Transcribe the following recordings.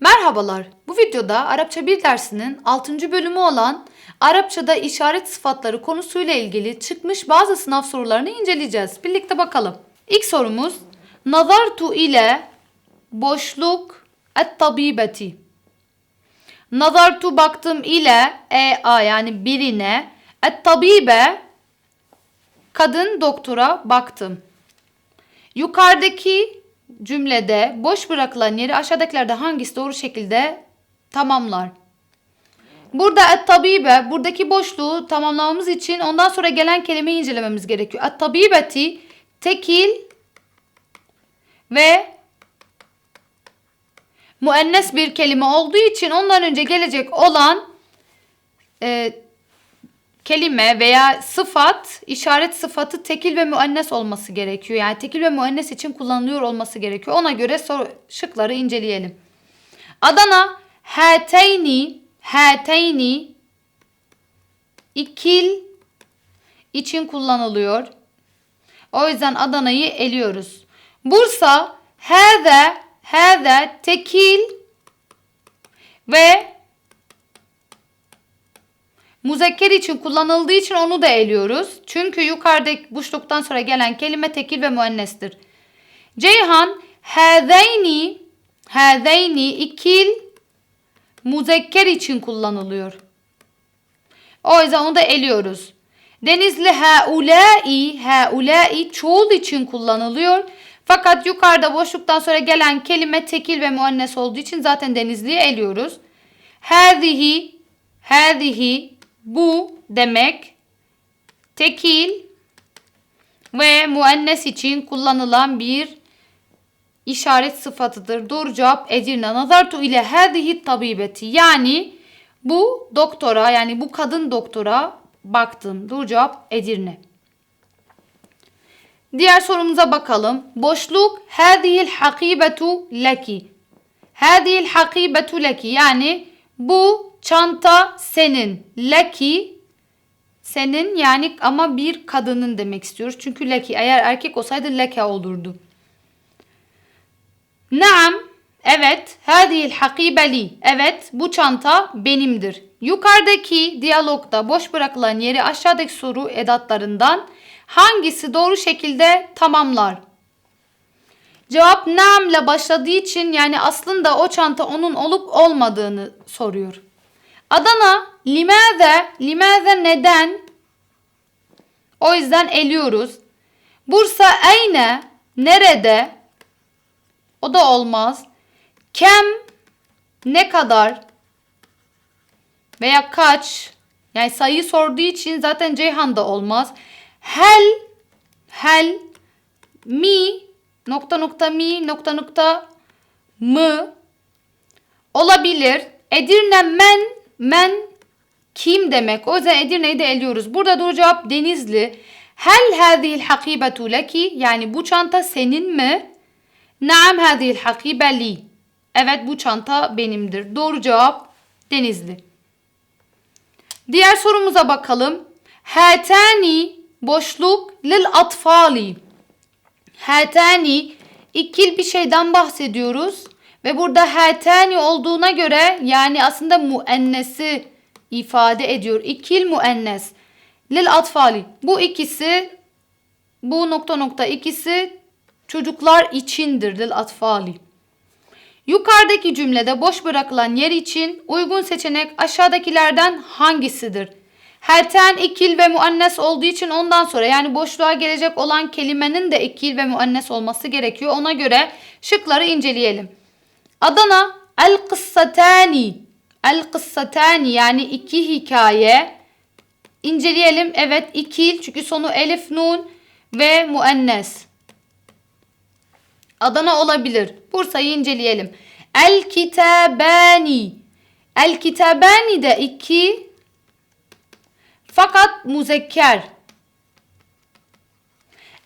Merhabalar. Bu videoda Arapça 1 dersinin 6. bölümü olan Arapçada işaret sıfatları konusuyla ilgili çıkmış bazı sınav sorularını inceleyeceğiz. Birlikte bakalım. İlk sorumuz Nazartu ile boşluk et tabibeti. Nazartu baktım ile e a yani birine et tabibe kadın doktora baktım. Yukarıdaki cümlede boş bırakılan yeri aşağıdakilerde hangisi doğru şekilde tamamlar? Burada et tabibe buradaki boşluğu tamamlamamız için ondan sonra gelen kelimeyi incelememiz gerekiyor. Et tabibeti tekil ve muennes bir kelime olduğu için ondan önce gelecek olan e, kelime veya sıfat, işaret sıfatı tekil ve müennes olması gerekiyor. Yani tekil ve müennes için kullanılıyor olması gerekiyor. Ona göre soru, şıkları inceleyelim. Adana hateyni hateyni ikil için kullanılıyor. O yüzden Adana'yı eliyoruz. Bursa hâze hâze tekil ve Muzekker için kullanıldığı için onu da eliyoruz. Çünkü yukarıdaki boşluktan sonra gelen kelime tekil ve müennestir. Ceyhan hâzeyni hâzeyni ikil muzekker için kullanılıyor. O yüzden onu da eliyoruz. Denizli haulai haulai çoğul için kullanılıyor. Fakat yukarıda boşluktan sonra gelen kelime tekil ve müennes olduğu için zaten denizliyi eliyoruz. Hâzihi hâzihi bu demek tekil ve muennes için kullanılan bir işaret sıfatıdır. Doğru cevap Edirne. Nazartu ile hadihi tabibeti. Yani bu doktora yani bu kadın doktora baktım. Doğru cevap Edirne. Diğer sorumuza bakalım. Boşluk hadihil hakibetu leki. Hadihil hakibetu leki yani bu çanta senin. Leki senin yani ama bir kadının demek istiyoruz. Çünkü leki eğer erkek olsaydı leke olurdu. Naam evet hadihil hakibeli evet bu çanta benimdir. Yukarıdaki diyalogda boş bırakılan yeri aşağıdaki soru edatlarından hangisi doğru şekilde tamamlar? Cevap naam ile başladığı için yani aslında o çanta onun olup olmadığını soruyor. Adana limaze limaze neden? O yüzden eliyoruz. Bursa ayne nerede? O da olmaz. Kem ne kadar? Veya kaç? Yani sayıyı sorduğu için zaten Ceyhan da olmaz. Hel hel mi nokta nokta mi nokta nokta mı olabilir. Edirne men men kim demek? O yüzden Edirne'yi de eliyoruz. Burada doğru cevap Denizli. Hel hadihil hakibetu leki yani bu çanta senin mi? Naam hadihil hakibe li. Evet bu çanta benimdir. Doğru cevap Denizli. Diğer sorumuza bakalım. Hatani boşluk lil atfali. Hatani ikil bir şeyden bahsediyoruz. Ve burada hatani olduğuna göre yani aslında muennesi ifade ediyor. İkil muennes. Lil atfali. Bu ikisi bu nokta nokta ikisi çocuklar içindir. Lil atfali. Yukarıdaki cümlede boş bırakılan yer için uygun seçenek aşağıdakilerden hangisidir? Helten ikil ve muannes olduğu için ondan sonra yani boşluğa gelecek olan kelimenin de ikil ve muannes olması gerekiyor. Ona göre şıkları inceleyelim. Adana el kıssatani el kıssatani yani iki hikaye inceleyelim. Evet ikil çünkü sonu elif nun ve muannes. Adana olabilir. Bursa'yı inceleyelim. El kitabani. El kitabani de iki fakat muzekker.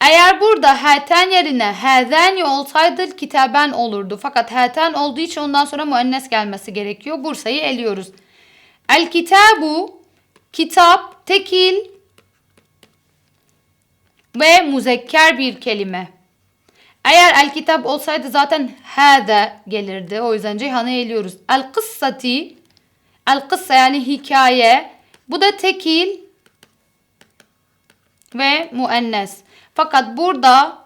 Eğer burada haten yerine hazani olsaydı kitaben olurdu. Fakat haten olduğu için ondan sonra müennes gelmesi gerekiyor. Bursa'yı eliyoruz. El kitabu kitap tekil ve muzekker bir kelime. Eğer el kitap olsaydı zaten hâze gelirdi. O yüzden Ceyhan'ı eliyoruz. El kıssati el kıssa yani hikaye. Bu da tekil ve muennes. Fakat burada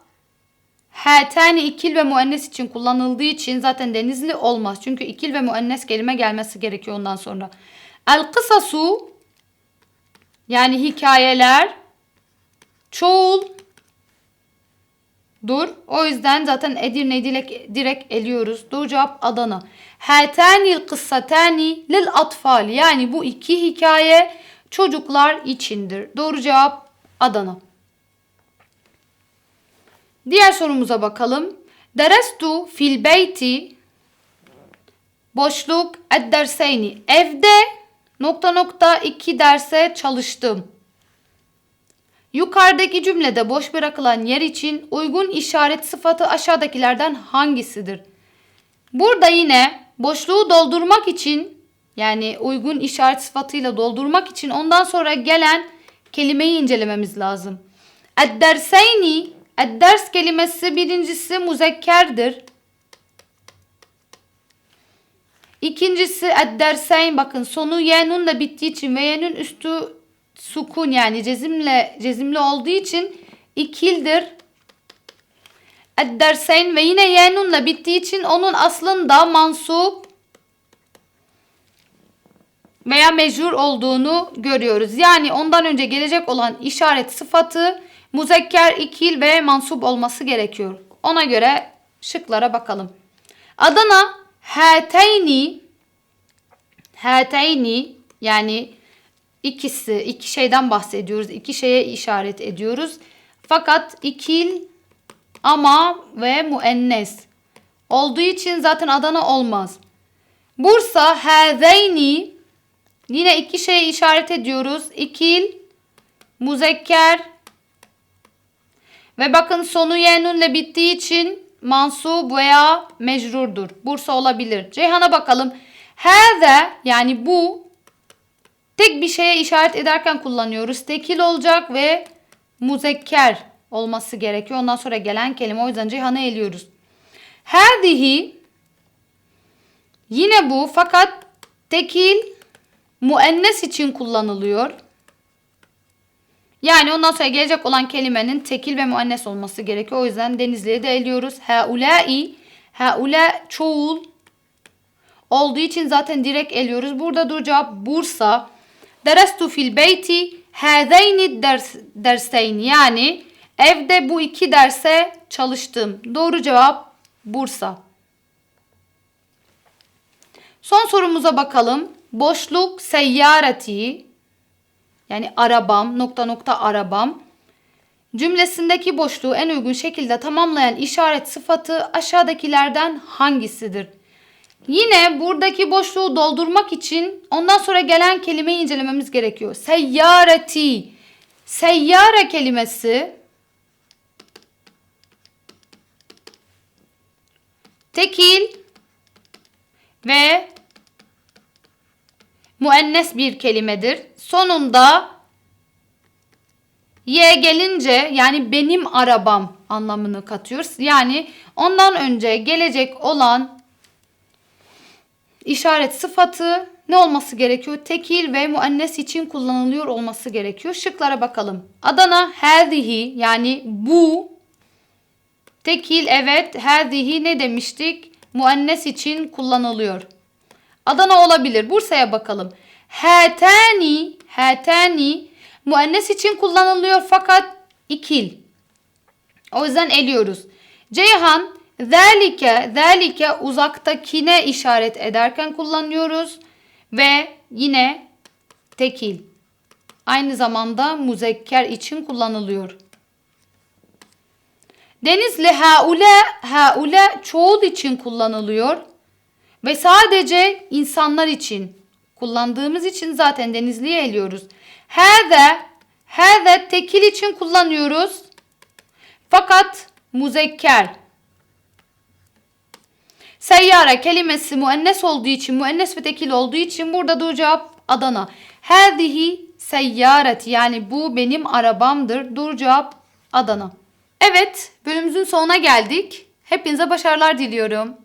Hâtani ikil ve muennes için kullanıldığı için zaten denizli olmaz. Çünkü ikil ve muennes kelime gelmesi gerekiyor ondan sonra. El kısasu yani hikayeler çoğul dur. O yüzden zaten Edirne'yi direkt, direkt eliyoruz. Doğru cevap Adana. Hâtanil kıssatani lil atfal. Yani bu iki hikaye çocuklar içindir. Doğru cevap Adana. Diğer sorumuza bakalım. Derestu fil beyti boşluk ed derseyni. Evde nokta nokta iki derse çalıştım. Yukarıdaki cümlede boş bırakılan yer için uygun işaret sıfatı aşağıdakilerden hangisidir? Burada yine boşluğu doldurmak için yani uygun işaret sıfatıyla doldurmak için ondan sonra gelen kelimeyi incelememiz lazım. Ed-derseyni Ed-ders kelimesi birincisi muzekkerdir. İkincisi ed-derseyn bakın sonu yenunla bittiği için ve yenun üstü sukun yani cezimle cezimli olduğu için ikildir. Ed-derseyn ve yine yenunla bittiği için onun aslında mansup veya mecrur olduğunu görüyoruz. Yani ondan önce gelecek olan işaret sıfatı muzekker, ikil ve mansup olması gerekiyor. Ona göre şıklara bakalım. Adana hateyni hateyni yani ikisi iki şeyden bahsediyoruz. iki şeye işaret ediyoruz. Fakat ikil ama ve muennes olduğu için zaten Adana olmaz. Bursa hazeyni yine iki şeye işaret ediyoruz. İkil muzekker ve bakın sonu yenunle bittiği için mansub veya mecrurdur. Bursa olabilir. Ceyhan'a bakalım. Hâze yani bu tek bir şeye işaret ederken kullanıyoruz. Tekil olacak ve muzekker olması gerekiyor. Ondan sonra gelen kelime o yüzden Ceyhan'ı eliyoruz. Hâzihi yine bu fakat tekil muennes için kullanılıyor. Yani ondan sonra gelecek olan kelimenin tekil ve muannes olması gerekiyor. O yüzden denizliği de eliyoruz. Haulai, haula çoğul olduğu için zaten direkt eliyoruz. Burada dur cevap Bursa. Derestu fil beyti hazeyni ders, derseyn yani evde bu iki derse çalıştım. Doğru cevap Bursa. Son sorumuza bakalım. Boşluk seyyareti yani arabam nokta nokta arabam cümlesindeki boşluğu en uygun şekilde tamamlayan işaret sıfatı aşağıdakilerden hangisidir? Yine buradaki boşluğu doldurmak için ondan sonra gelen kelimeyi incelememiz gerekiyor. Seyyareti. Seyyare kelimesi tekil ve muennes bir kelimedir. Sonunda y gelince yani benim arabam anlamını katıyoruz. Yani ondan önce gelecek olan işaret sıfatı ne olması gerekiyor? Tekil ve muennes için kullanılıyor olması gerekiyor. Şıklara bakalım. Adana hâzihi yani bu tekil evet hâzihi ne demiştik? Muennes için kullanılıyor. Adana olabilir. Bursa'ya bakalım. Hatani, hatani muennes için kullanılıyor fakat ikil. O yüzden eliyoruz. Ceyhan zalike, zalike uzaktakine işaret ederken kullanıyoruz ve yine tekil. Aynı zamanda muzekker için kullanılıyor. Denizli haule, haule çoğul için kullanılıyor. Ve sadece insanlar için kullandığımız için zaten denizliye eliyoruz. Hâze, hâze tekil için kullanıyoruz. Fakat muzekker. Seyyare kelimesi muennes olduğu için, muennes ve tekil olduğu için burada doğru cevap Adana. Hâzihi seyyareti yani bu benim arabamdır. Doğru cevap Adana. Evet, bölümümüzün sonuna geldik. Hepinize başarılar diliyorum.